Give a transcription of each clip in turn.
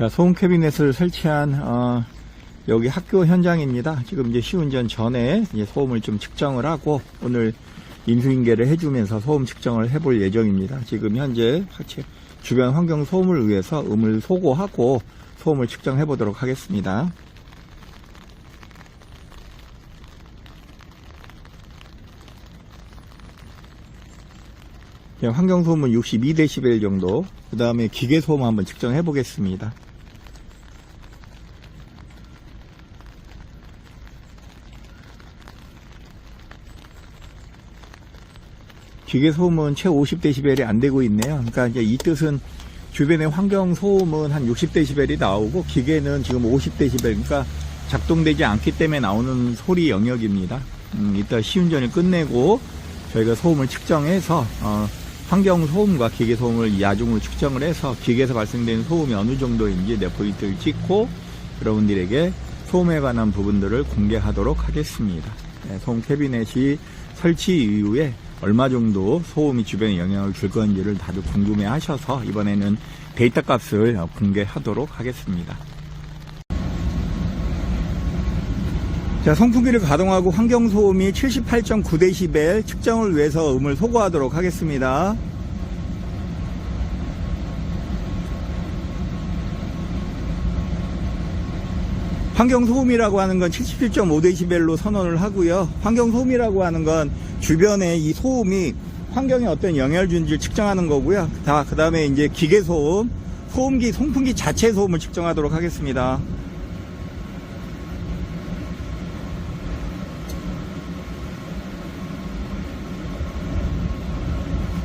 자, 소음 캐비넷을 설치한 어, 여기 학교 현장입니다. 지금 이제 시운전 전에 이제 소음을 좀 측정을 하고 오늘 인수인계를 해주면서 소음 측정을 해볼 예정입니다. 지금 현재 주변 환경 소음을 위해서 음을 소고하고 소음을 측정해 보도록 하겠습니다. 예, 환경 소음은 62dB 정도. 그 다음에 기계 소음 한번 측정해 보겠습니다. 기계 소음은 최 50dB이 안 되고 있네요. 그러니까 이제 이 뜻은 주변의 환경 소음은 한 60dB이 나오고 기계는 지금 50dB 그러니까 작동되지 않기 때문에 나오는 소리 영역입니다. 음, 이따 시운전을 끝내고 저희가 소음을 측정해서 어, 환경 소음과 기계 소음을 야중으로 측정을 해서 기계에서 발생되는 소음이 어느 정도인지 내 포인트를 찍고 여러분들에게 소음에 관한 부분들을 공개하도록 하겠습니다. 네, 소음 캐비넷이 설치 이후에 얼마 정도 소음이 주변에 영향을 줄 건지를 다들 궁금해 하셔서 이번에는 데이터 값을 어, 공개하도록 하겠습니다. 자, 송풍기를 가동하고 환경소음이 78.9dB 측정을 위해서 음을 소거하도록 하겠습니다. 환경소음이라고 하는 건 77.5dB로 선언을 하고요. 환경소음이라고 하는 건 주변에 이 소음이 환경에 어떤 영향을 주는지 측정하는 거고요. 다, 그 다음에 이제 기계소음, 소음기, 송풍기 자체 소음을 측정하도록 하겠습니다.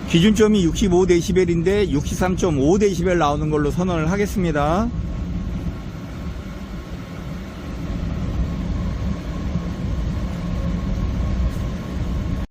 기준점이 65dB인데 63.5dB 나오는 걸로 선언을 하겠습니다.